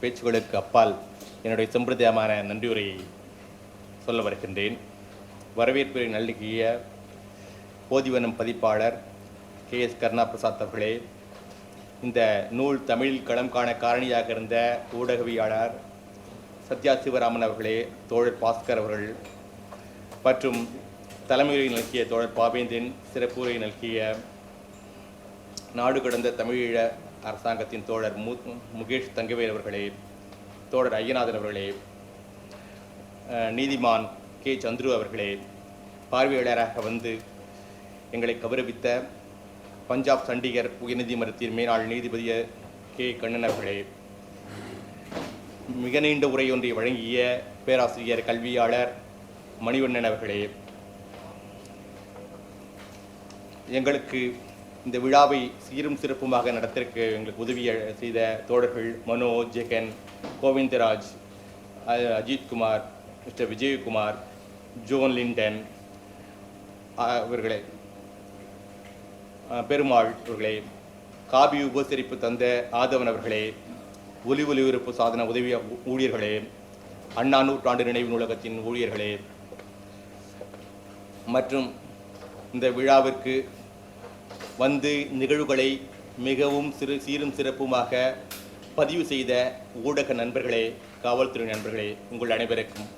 பேச்சுகளுக்கு அப்பால் என்னுடைய சம்பிரதாயமான நன்றியுரையை சொல்ல வருகின்றேன். வரவேற்புரை நல்கிய போதிவனம் பதிப்பாளர் கே எஸ் கருணா பிரசாத் அவர்களே இந்த நூல் தமிழில் களம் காண காரணியாக இருந்த ஊடகவியாளர் சத்யா சிவராமன் அவர்களே தோழர் பாஸ்கர் அவர்கள் மற்றும் தலைமையுரை நல்கிய தோழர் பாவேந்திரன் சிறப்புரை நல்கிய நாடு கடந்த தமிழீழ அரசாங்கத்தின் தோழர் மு முகேஷ் தங்கவேல் அவர்களே தோழர் ஐயநாதன் அவர்களே நீதிமான் கே. சந்துரு அவர்களே பார்வையாளராக வந்து எங்களை கௌரவித்த பஞ்சாப் சண்டிகர் உயர்நீதிமன்றத்தின் மேலாள் நீதிபதி கே. கண்ணன் அவர்களே மிக நீண்ட உரை ஒன்றை வழங்கிய பேராசிரியர் கல்வியாளர் மணிவண்ணன் அவர்களே எங்களுக்கு இந்த விழாவை சீரும் சிறப்புமாக நடத்திற்கு எங்களுக்கு உதவி செய்த தோழர்கள் Mano Jagan Govindaraj Ajithkumar mister Vijayakumar John Linden அவர்களே பெருமாள் அவர்களே காபி உபசரிப்பு தந்த ஆதவன் அவர்களே ஒலி ஒலிபரப்பு சாதன உதவி ஊழியர்களே அண்ணா நூற்றாண்டு நினைவு நூலகத்தின் ஊழியர்களே மற்றும் இந்த விழாவிற்கு வந்து நிகழ்வுகளை மிகவும் சிறு சீரும் சிறப்புமாக பதிவு செய்த ஊடக நண்பர்களே காவல்துறை நண்பர்களே உங்கள் அனைவருக்கும்